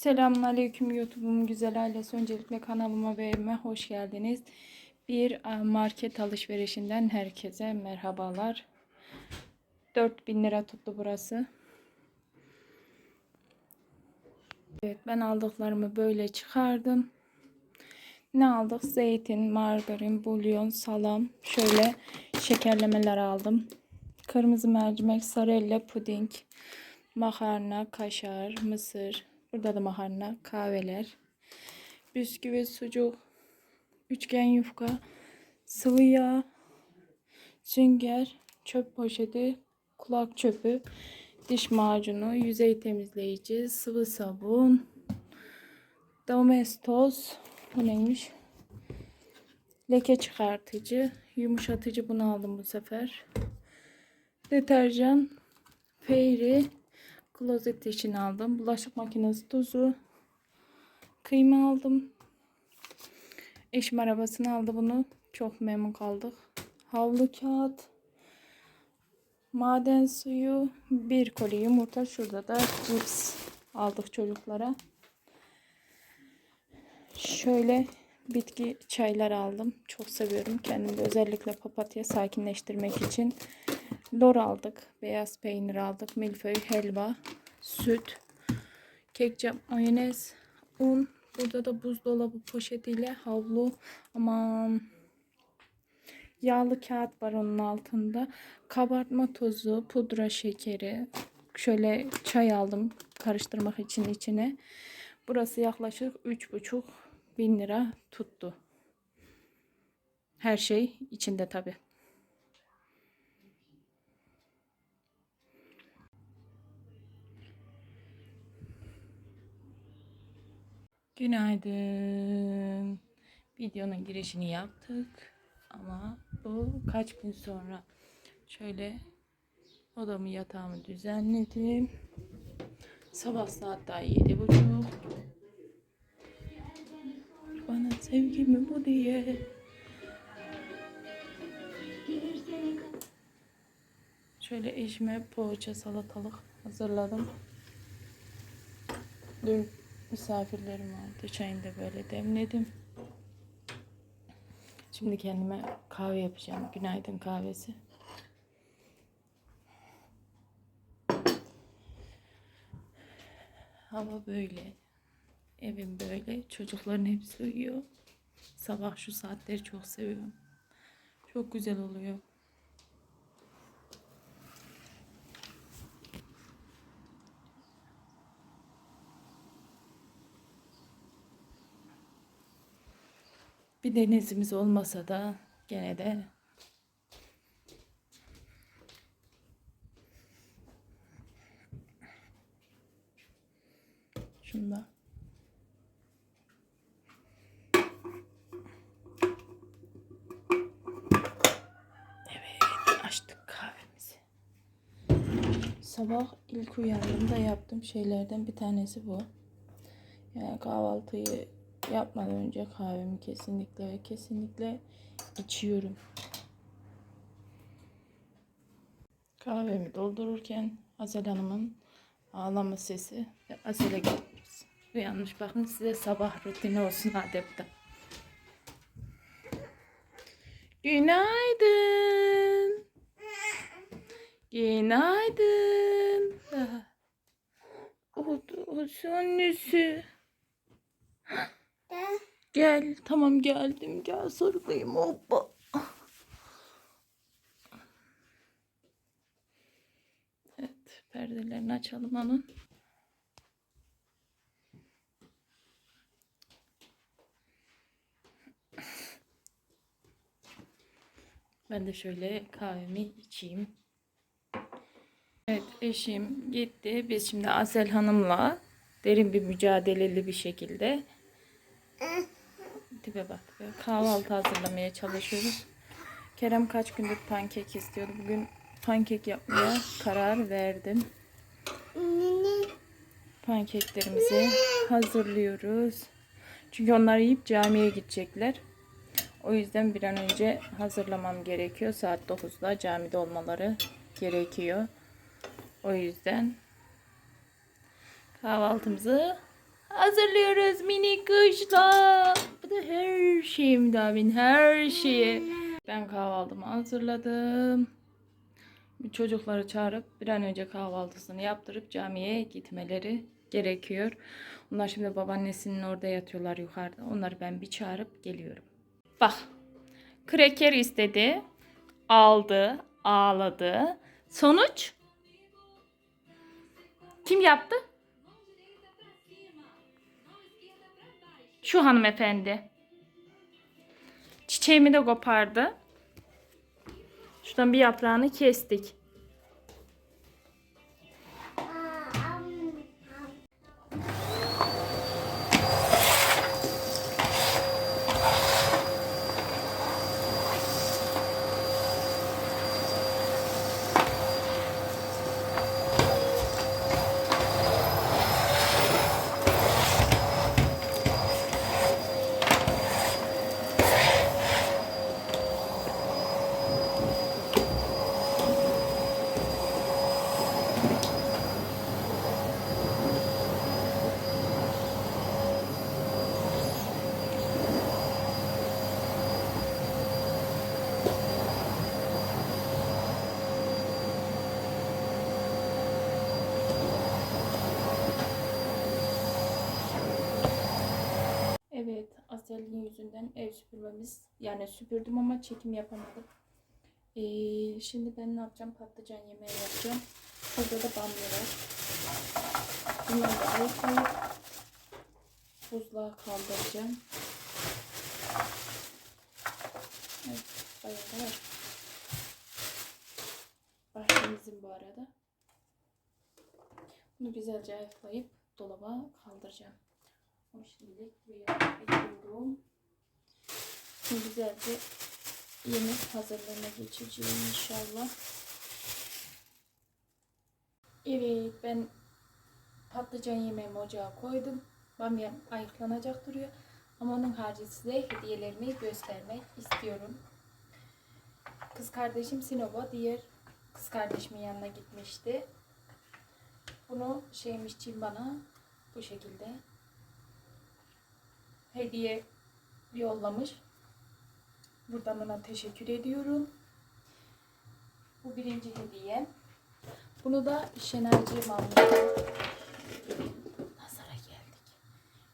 Selamünaleyküm YouTube'um güzel ailesi. Öncelikle kanalıma ve evime hoş geldiniz. Bir e, market alışverişinden herkese merhabalar. 4000 lira tuttu burası. Evet ben aldıklarımı böyle çıkardım. Ne aldık? Zeytin, margarin, bulyon, salam. Şöyle şekerlemeler aldım. Kırmızı mercimek, sarella, puding, makarna, kaşar, mısır. Burada da makarna, kahveler. Bisküvi, sucuk, üçgen yufka, sıvı yağ, sünger, çöp poşeti, kulak çöpü, diş macunu, yüzey temizleyici, sıvı sabun, domestos, bu neymiş? Leke çıkartıcı, yumuşatıcı bunu aldım bu sefer. Deterjan, feyri, klozet için aldım. Bulaşık makinesi tuzu, kıyma aldım. Eşim arabasını aldı bunu. Çok memnun kaldık. Havlu kağıt, maden suyu, bir koli yumurta. Şurada da cips aldık çocuklara. Şöyle bitki çaylar aldım. Çok seviyorum. Kendimde özellikle papatya sakinleştirmek için. Lor aldık. Beyaz peynir aldık. Milföy, helva, süt, kekçap, mayonez, un. Burada da buzdolabı poşetiyle havlu. Aman yağlı kağıt var onun altında. Kabartma tozu, pudra şekeri. Şöyle çay aldım karıştırmak için içine. Burası yaklaşık 3,5 bin lira tuttu. Her şey içinde tabi. Günaydın. Videonun girişini yaptık. Ama bu kaç gün sonra. Şöyle odamı yatağımı düzenledim. Sabah saat daha yedi buçuk. Bana sevgimi bu diye. Şöyle eşime poğaça salatalık hazırladım. Dün misafirlerim vardı. Çayını da böyle demledim. Şimdi kendime kahve yapacağım. Günaydın kahvesi. Hava böyle. Evim böyle. Çocukların hepsi uyuyor. Sabah şu saatleri çok seviyorum. Çok güzel oluyor. Bir denizimiz olmasa da gene de şunda Evet açtık kahvemizi. Sabah ilk uyandığımda yaptığım şeylerden bir tanesi bu. Yani kahvaltıyı yapmadan önce kahvemi kesinlikle ve kesinlikle içiyorum. Kahvemi doldururken Azel Hanım'ın ağlama sesi ve Azel'e gidiyoruz. Uyanmış bakın size sabah rutini olsun adepte. Günaydın. Günaydın. O, o annesi. Gel. Tamam geldim. Gel sarılayım. Hoppa. Evet. Perdelerini açalım onun. Ben de şöyle kahvemi içeyim. Evet eşim gitti. Biz şimdi Asel Hanım'la derin bir mücadeleli bir şekilde tipe bak kahvaltı hazırlamaya çalışıyoruz. Kerem kaç gündür pankek istiyordu. Bugün pankek yapmaya karar verdim. Pankeklerimizi hazırlıyoruz. Çünkü onlar yiyip camiye gidecekler. O yüzden bir an önce hazırlamam gerekiyor. Saat 9'da camide olmaları gerekiyor. O yüzden kahvaltımızı hazırlıyoruz mini kuşla. Bu da her şeyim Davin her şeyi. Ben kahvaltımı hazırladım. Çocukları çağırıp bir an önce kahvaltısını yaptırıp camiye gitmeleri gerekiyor. Onlar şimdi babaannesinin orada yatıyorlar yukarıda. Onları ben bir çağırıp geliyorum. Bak. Kreker istedi. Aldı. Ağladı. Sonuç? Kim yaptı? Şu hanımefendi. Çiçeğimi de kopardı. Şuradan bir yaprağını kestik. Asel'in yüzünden ev süpürmemiz yani süpürdüm ama çekim yapamadım. Ee, şimdi ben ne yapacağım? Patlıcan yemeği yapacağım. Burada da bamya var. Bunları da ayıklayıp buzluğa kaldıracağım. Evet, bayağı da var. Bahçemizin bu arada. Bunu güzelce ayıklayıp dolaba kaldıracağım. Ama şimdilik buraya ekliyorum. Şimdi güzelce yemek hazırlığına geçeceğim inşallah. Evet ben patlıcan yemeğimi ocağa koydum. Bamyam ayıklanacak duruyor. Ama onun harici size hediyelerimi göstermek istiyorum. Kız kardeşim Sinop'a diğer kız kardeşimin yanına gitmişti. Bunu şeymişçim bana bu şekilde hediye yollamış. Buradan ona teşekkür ediyorum. Bu birinci hediye. Bunu da Şenaycığım almış. Nazara geldik.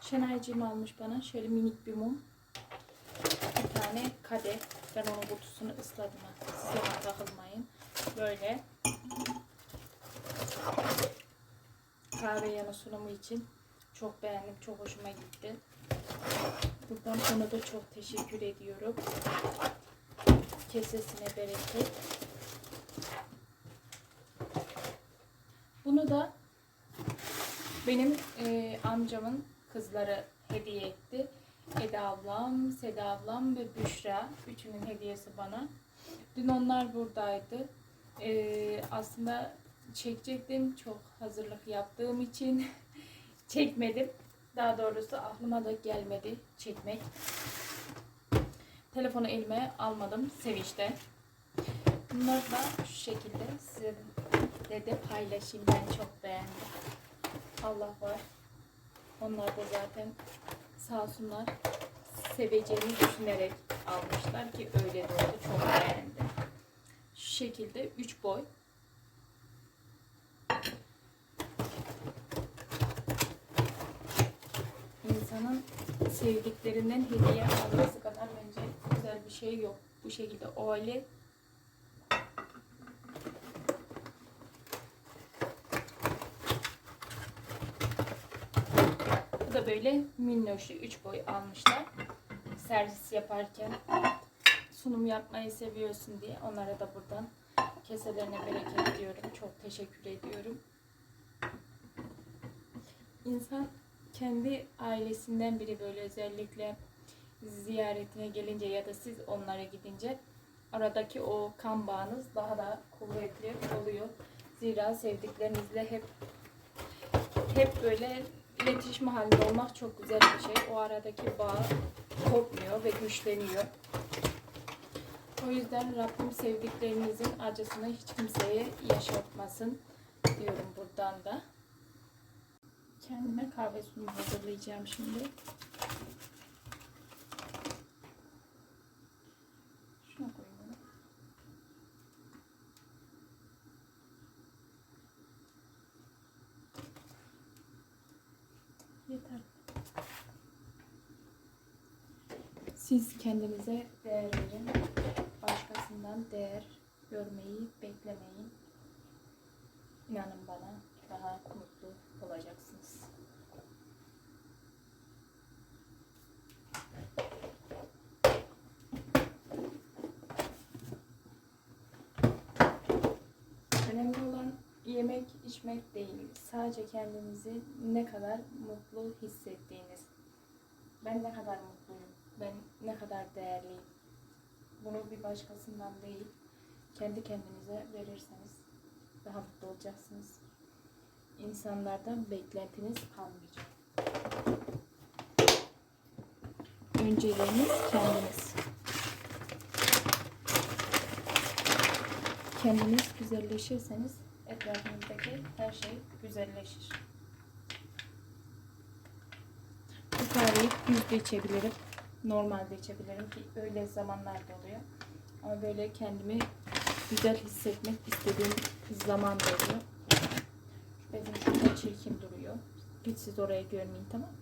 Şenaycığım almış bana şöyle minik bir mum. Bir tane kadeh. Ben onun kutusunu ısladım. Siz yana takılmayın. Böyle. Kahve yanı sunumu için çok beğendim. Çok hoşuma gitti. Buradan ona da çok teşekkür ediyorum. Kesesine bereket. Bunu da benim e, amcamın kızları hediye etti. Eda ablam, Seda ablam ve Büşra. Üçünün hediyesi bana. Dün onlar buradaydı. E, aslında çekecektim. Çok hazırlık yaptığım için çekmedim. Daha doğrusu aklıma da gelmedi çekmek. Telefonu elime almadım sevinçte. Bunları da şu şekilde sizinle de paylaşayım. Ben çok beğendim. Allah var. Onlar da zaten sağ olsunlar seveceğini düşünerek almışlar ki öyle de oldu. Çok beğendim. Şu şekilde 3 boy. İnsanın sevdiklerinden hediye alması kadar bence güzel bir şey yok. Bu şekilde ovalı Bu da böyle minnoşu 3 boy almışlar. Servis yaparken sunum yapmayı seviyorsun diye onlara da buradan keselerine bereket diyorum. Çok teşekkür ediyorum. İnsan kendi ailesinden biri böyle özellikle ziyaretine gelince ya da siz onlara gidince aradaki o kan bağınız daha da kuvvetli oluyor. Zira sevdiklerinizle hep hep böyle iletişim halinde olmak çok güzel bir şey. O aradaki bağ kopmuyor ve güçleniyor. O yüzden Rabbim sevdiklerinizin acısını hiç kimseye yaşatmasın diyorum buradan da. Kendime kahve sunumu hazırlayacağım şimdi. Şuna koyayım. Yeter. Siz kendinize değer verin. Başkasından değer görmeyi beklemeyin. İnanın bana daha mutlu yemek içmek değil. Sadece kendinizi ne kadar mutlu hissettiğiniz. Ben ne kadar mutluyum. Ben ne kadar değerliyim. Bunu bir başkasından değil, kendi kendinize verirseniz daha mutlu olacaksınız. İnsanlardan beklentiniz kalmayacak. Önceliğiniz kendiniz. Kendiniz güzelleşirseniz etrafınızdaki her şey güzelleşir. Bu kahveyi düz içebilirim. Normal de içebilirim ki öyle zamanlar da oluyor. Ama böyle kendimi güzel hissetmek istediğim zaman da oluyor. Benim şurada çirkin duruyor. Hiç siz orayı görmeyin tamam mı?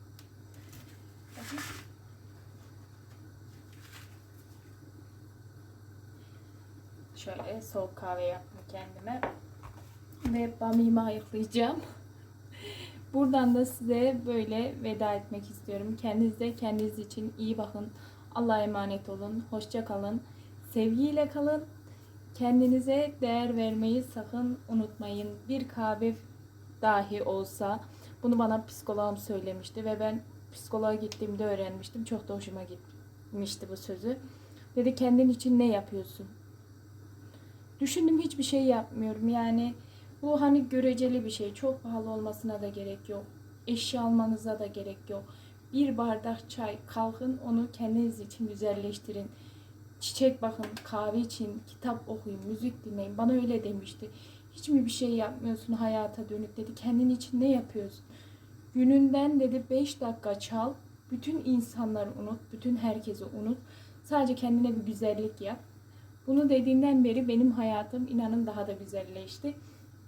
Şöyle soğuk kahve yaptım kendime. Ve bamimi ayıklayacağım. Buradan da size böyle veda etmek istiyorum. Kendinize kendiniz için iyi bakın. Allah'a emanet olun. Hoşça kalın. Sevgiyle kalın. Kendinize değer vermeyi sakın unutmayın. Bir kahve dahi olsa bunu bana psikologum söylemişti ve ben psikoloğa gittiğimde öğrenmiştim. Çok da hoşuma gitmişti bu sözü. Dedi kendin için ne yapıyorsun? Düşündüm hiçbir şey yapmıyorum. Yani bu hani göreceli bir şey. Çok pahalı olmasına da gerek yok. Eşya almanıza da gerek yok. Bir bardak çay kalkın onu kendiniz için güzelleştirin. Çiçek bakın, kahve için, kitap okuyun, müzik dinleyin. Bana öyle demişti. Hiç mi bir şey yapmıyorsun hayata dönük dedi. Kendin için ne yapıyorsun? Gününden dedi 5 dakika çal. Bütün insanları unut, bütün herkesi unut. Sadece kendine bir güzellik yap. Bunu dediğinden beri benim hayatım inanın daha da güzelleşti.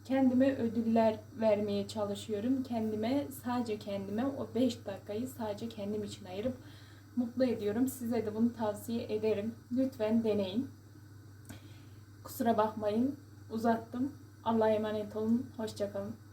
Kendime ödüller vermeye çalışıyorum. Kendime sadece kendime o 5 dakikayı sadece kendim için ayırıp mutlu ediyorum. Size de bunu tavsiye ederim. Lütfen deneyin. Kusura bakmayın. Uzattım. Allah'a emanet olun. Hoşçakalın.